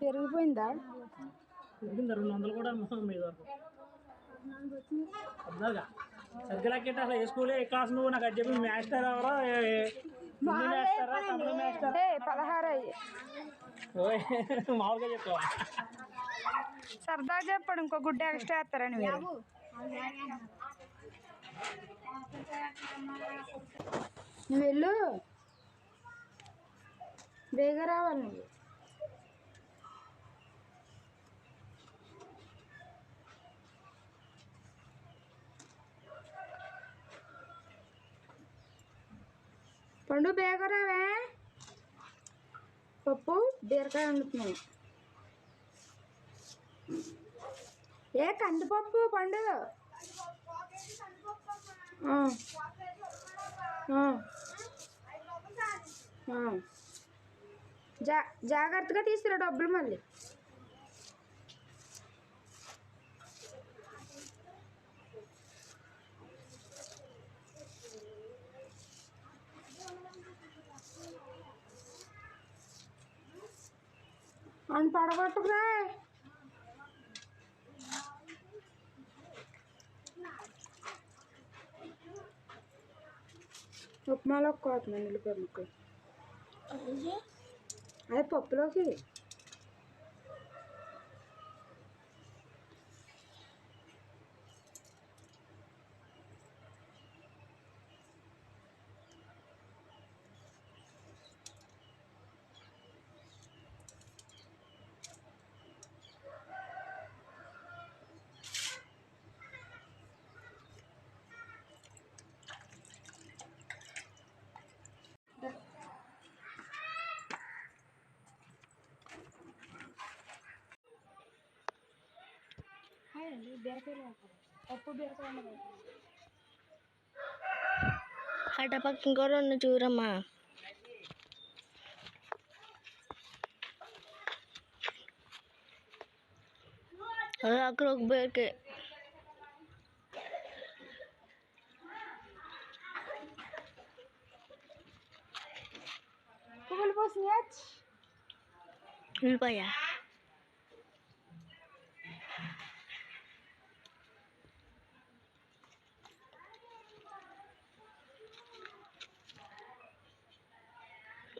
పెరిగిపోయిందా? పెరిగింది రెండు వందలు కూడా మీద వరకు. సరిగ్గా లెక్కెట్టి అసలు ఏ స్కూల్ ఏ క్లాస్ నువ్వు? నాకు అది చెప్పి మాస్టర్ ఎవరో? పదహారు మామూలుగా చెప్పావా? సరదా చెప్పండి ఇంకో గుడ్డ ఎక్స్ట్రా వేస్తారని మీరు? నువ్వు వెళ్ళు. బేగ రావాలి. నువ్వు పండు బేగరావే పప్పు బీరకాయ వండుతున్నాను ఏ కందిపప్పు పండు? ఆ. ఆ. ఆ. జా జాగ్రత్తగా తీసుకురా డబ్బులు మళ్ళీ అని పడగొట్టుకురా ఉప్మాలో కోతున్నాను ఉల్లిపాయ ముక్కలు అదే పప్పులోకి అండి అట పక్క ఇంకో రెండు చూరమ్మా అదే అక్కడ ఒక బేకే పువ్వులు పోసినాయా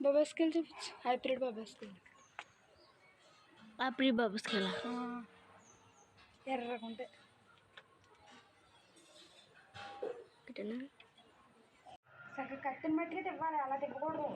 బొబస్కిల్ చూపించు. హైబ్రిడ్ బొబస్కిల్ పాపిడి బాబుస్కి ఎర్రగా ఉంటాయి ఇటనా చక్కగా కత్తిని మట్టిగా తివ్వాలి అలా తిప్పకూడదు.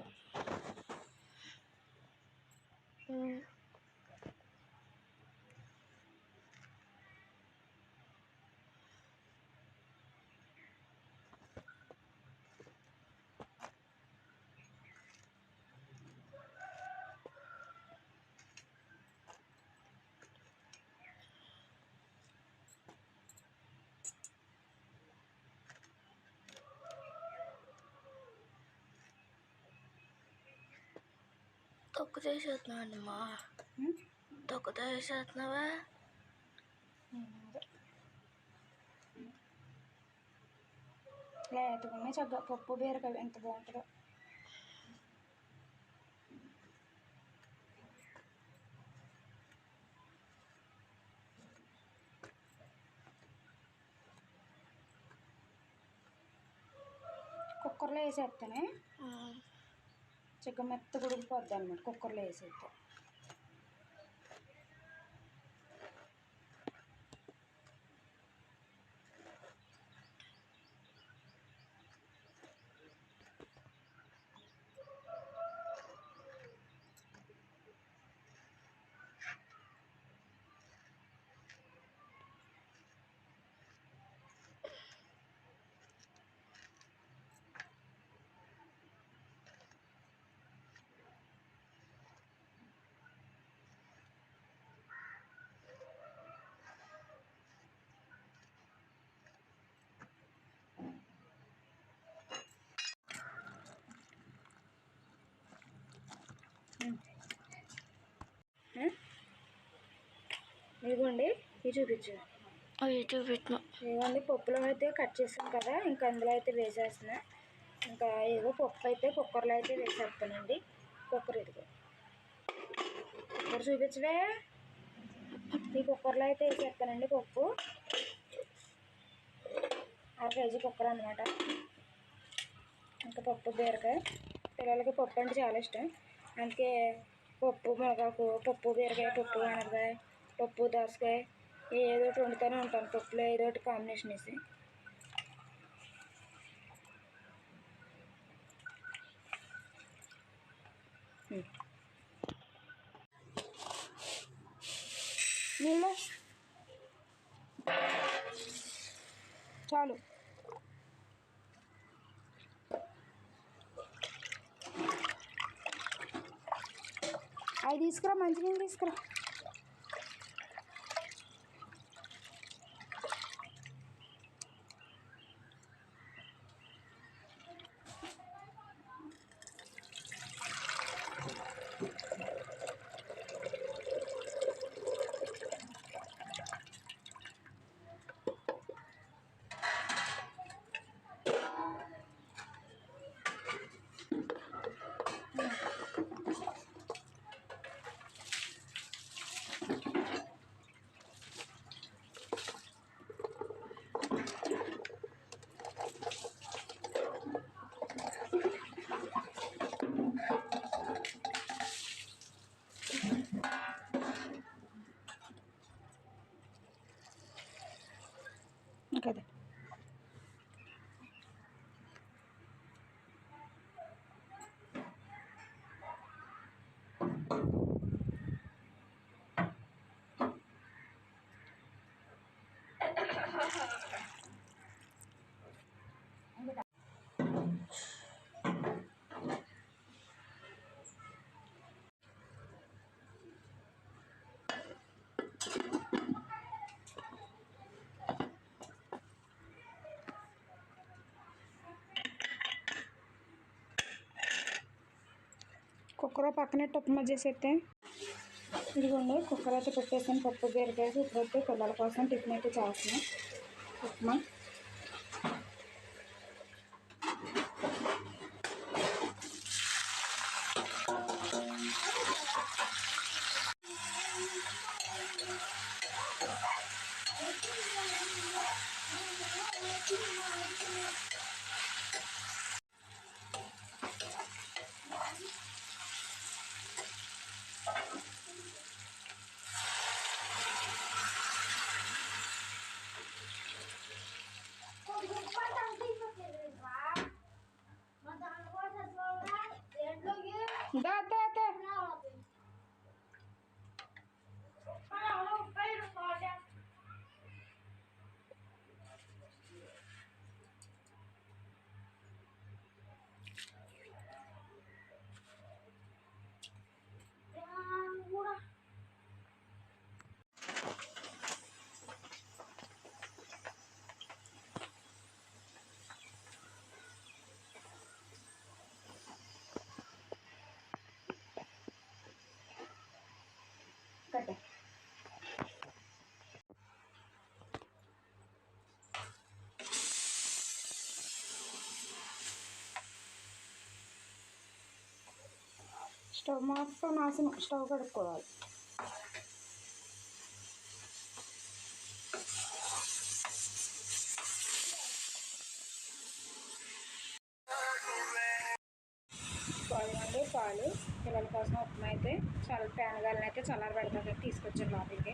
తొక్కు చేసేస్తున్నావు అమ్మా తొక్కు చేసేస్తున్నావా లేతకున్నా చక్కగా పప్పు బీరకాయ ఎంత బాగుంటుందో కుక్కర్లో వేసేస్తానే. చిక్క మెత్త ఉడికిపోద్ది అనమాట కుక్కర్లో వేసేస్తే. ఇదిగోండి ఇది చూపించు. అవి చూపెట్టిన ఇదిగోండి పప్పులో అయితే కట్ చేసాం కదా ఇంకా అందులో అయితే వేసేస్తున్నా. ఇంకా ఏదో పప్పు అయితే కుక్కర్లో అయితే వేసేస్తానండి. కుక్కర్ ఇదిగో. కుక్కర్ చూపించవే? ఈ కుక్కర్లో అయితే వేసేస్తానండి పప్పు. అర కేజీ కుక్కర్ అనమాట ఇంకా పప్పు బీరకాయ. పిల్లలకి పప్పు అంటే చాలా ఇష్టం. అందుకే పప్పు మునగాకు పప్పు బీరకాయ పప్పు అనరకాయ పప్పు దోసకాయ ఏదో ఒకటి వండుతూనే ఉంటాను. పప్పులో ఏదో ఒకటి కాంబినేషన్ వేసి. నీళ్ళు చాలు. అవి తీసుకురా మంచినీళ్ళు తీసుకురా. కదా కుక్కర్ పక్కనే ఉప్మా చేసేస్తే ఇదిగోండి కుక్కర్ అయితే పెట్టేసాను పప్పు బీరకాయ ఇప్పుడైతే పిల్లల కోసం టిఫిన్ అయితే చేస్తున్నాం ఉప్మా కట్టే స్టవ్ మొత్తం నాశనం. స్టవ్ కడుక్కోవాలి. పాలు అండి పాలు పిల్లల కోసం ఉప్మా అయితే ఫ్యాన్ పేనగాలని అయితే చల్లారి పెడతాను తీసుకొచ్చాను లోపలికి.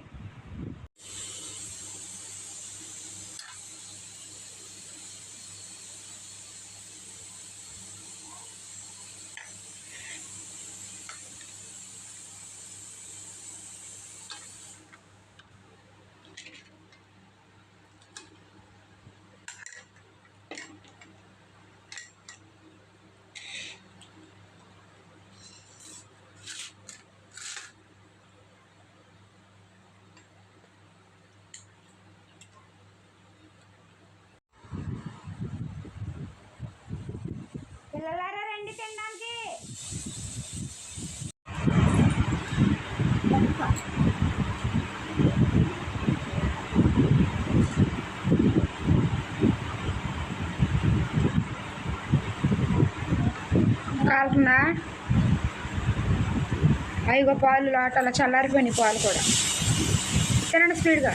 కాలుతుందా అయిగో పాలు లోటల చల్లారిపోయినాయి పాలు కూడా. తినండి స్పీడ్గా.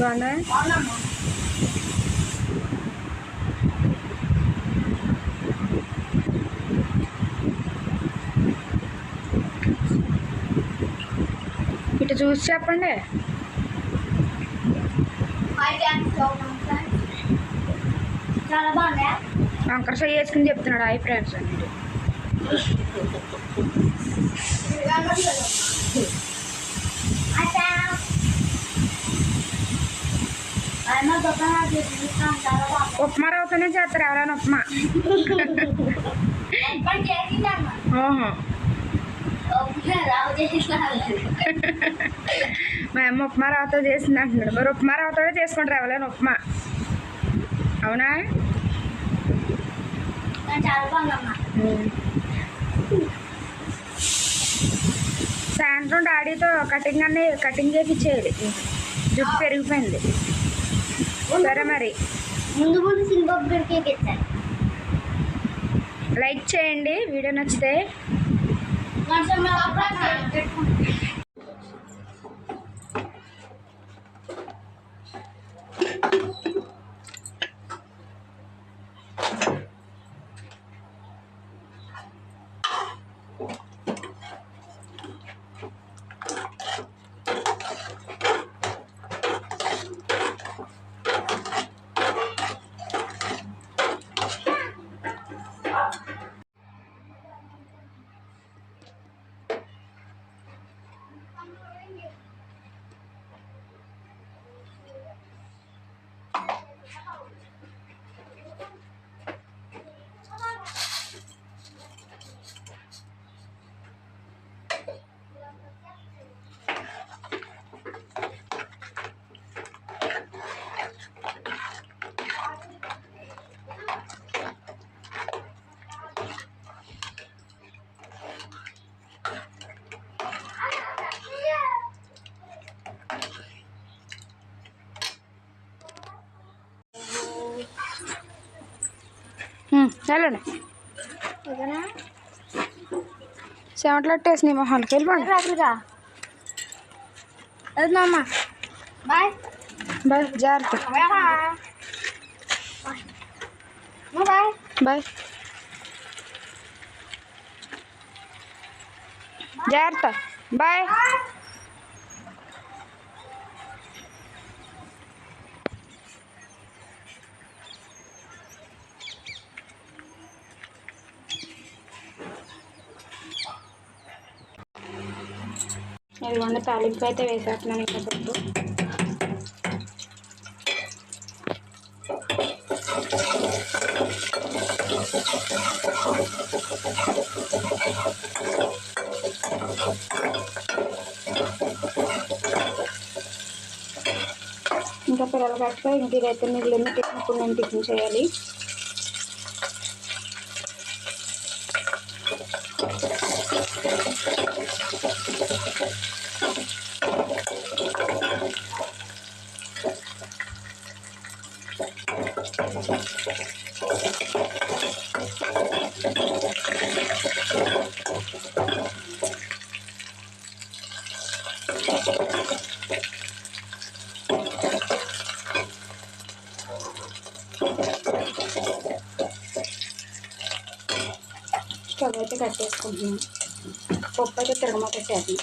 బాగుందా? ఇటు చూసి చెప్పండి. చాలా బాగుందా వంకర ఫ్రై వేసుకుని చెప్తున్నాడు హాయ్ ఫ్రెండ్స్ ఉప్మా రవ్వతోనే చేస్తారు ఎవరైనా ఉప్మా. మా అమ్మ ఉప్మా రవ్వతో చేసింది అంటున్నాడు. మరి ఉప్మా రవ్వతోనే చేసుకుంటారు ఎవరైనా ఉప్మా. అవునా? సాయంత్రం డాడీతో కటింగ్ అన్ని కటింగ్ చేయించేది జుట్టు పెరిగిపోయింది. సరే మరి. ముందు ముందు లైక్ చేయండి వీడియో నచ్చితే. వెళ్ళండి. చెమటలు అట్టేసినాయి మొహాలకి వెళ్ళిపోండి వెళ్తున్నామ్మా బాయ్. బాయ్ జాగ్రత్త. బాయ్. బాయ్. జాగ్రత్త. బాయ్. ఇదిగోండి తాలింపు అయితే వేసేస్తున్నాను ఇంకా పప్పు ఇంకా పిల్లలు కట్టుగా ఇంక ఇదైతే మిగిలింది టిఫిన్ ఇప్పుడు నేను టిఫిన్ చేయాలి. స్టవ్ అయితే కట్టేసుకుంటున్నాను పప్పు అయితే తిరగమాత పెట్టేది.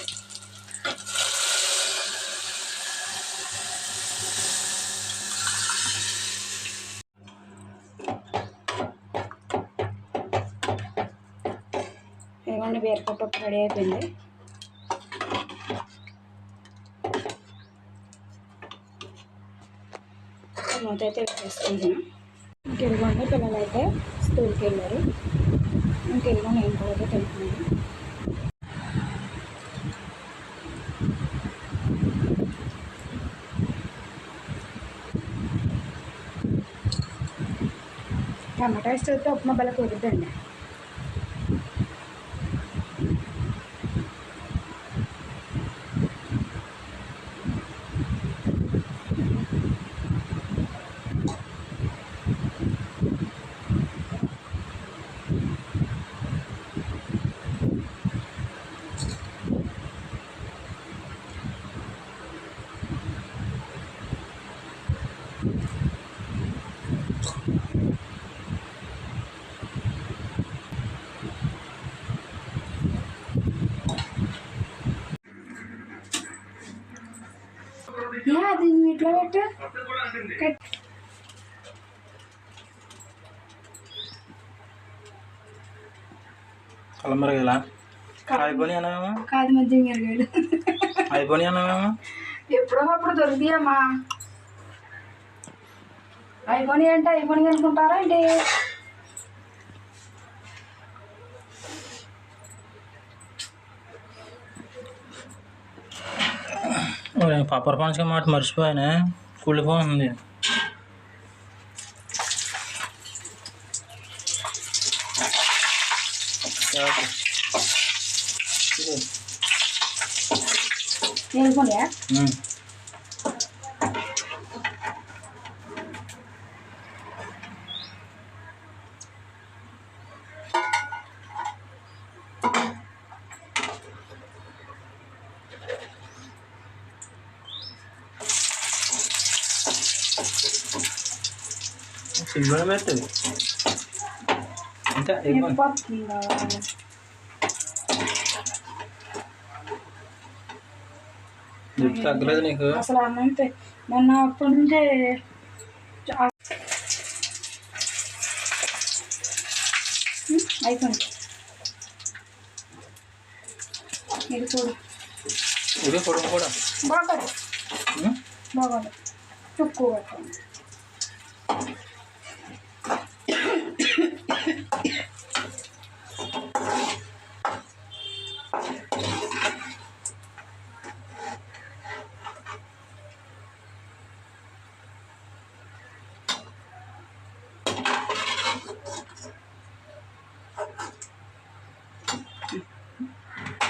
ఇదిగోండి బీరకాయ పప్పు రెడీ అయిపోయింది. మూత అయితే వేసుకుంటున్నాను ఇంకెళ్ళిపోండి పిల్లలు అయితే స్కూల్కి వెళ్ళారు ఇంకెళ్ళి నేను కూడా తింటున్నాను టమాటా వేస్తే ఉప్మా బల కుదురుదండి ఇలా అయిపోయి అన్నామేమో కాదు మధ్య మిరగాడు అయిపోయి అన్నామేమో ఎప్పుడో అప్పుడు దొరుకుతాయమ్మా. అయిపోయి అంటే అయిపోయి అనుకుంటారా ఏంటి? పప్పర్ పంచ మాట మర్చిపోయానే కుళ్ళిపోతుంది నేర్చుకోండియా అయిపోయింది పోతుందా లిఫ్ట్ తగ్గలేదు నీకు అసలు అన్నం పె- మొన్న అప్పటి నుంచే అయిపోయింది ఇది చూడు ఇది పొడుగు కూడా బాగుంది. బాగుంది చుక్కు పెట్టండి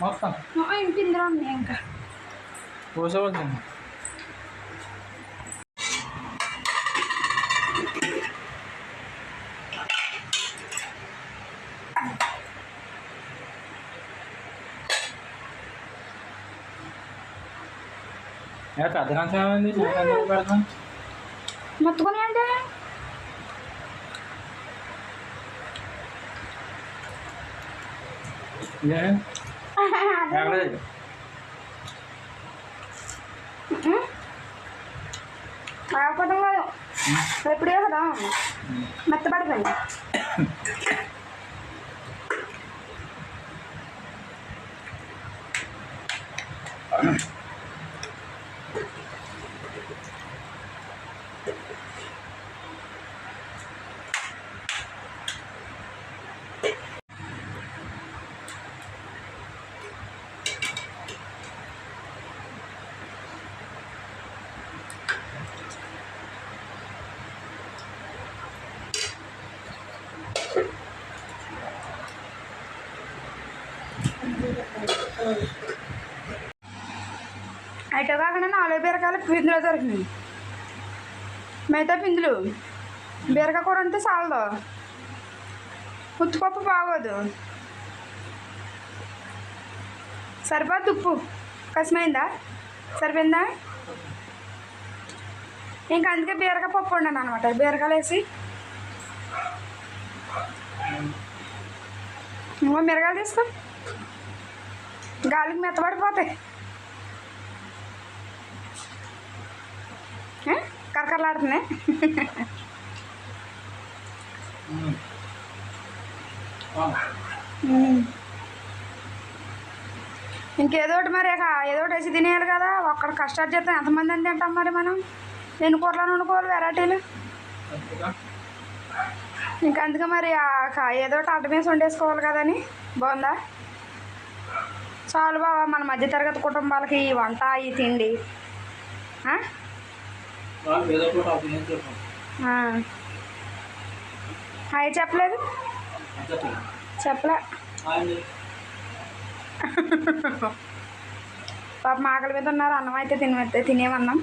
మొత్తం ఇంక ఇందులో ఉన్నాయి ఇంకా కోసేవాళ్ళు ఏ పెద్ద కంచం ఏమైంది చిన్న కంచం పెడతాం మొత్తుకొని అంటే ఏ ఎక్కడది కాకపోవడం కాదు ఎప్పుడే కదా మెత్తపడిపోయింది అయితే కాకుండా నాలుగు బీరకాయలు పిందులో దొరికినాయి. మిగతా పిందులు బీరకాయ కూర అంటే చాలదు. ఉత్తుపప్పు బాగోదు. సరిపోద్ది ఉప్పు. కసమైందా? సరిపోయిందా? ఇంకా అందుకే బీరకాయ పప్పు వండాను అనమాట బీరకాయలు వేసి. ఇంకో మిరగాయలు తీసుకో. గాలికి మెత్తబడిపోతాయి. కరకరలాడుతున్నాయి. ఇంకేదోటి ఇంకేదో ఒకటి మరి ఏదోటి ఏదో ఒకటి వేసి తినేయాలి కదా. ఒక్కడ కష్టాలు చేస్తాం ఎంతమంది అని తింటాం మరి మనం? ఎన్ని కూరలు వండుకోవాలి వెరైటీలు? ఇంకా అందుకే మరి ఆ అడ్డమేసి ఏదో ఒకటి వండేసుకోవాలి కదని. బాగుందా? చాలు బావా మన మధ్యతరగతి కుటుంబాలకి ఈ వంట ఈ తిండి ఆ? ఏదో ఒకటి opinion చెప్పు. ఆ. హాయ్ చెప్పలేదు? చెప్పు. చెప్పలే? పాప ఆకలి మీద ఉన్నారు అన్నం అయితే తినే తినేమన్నాం.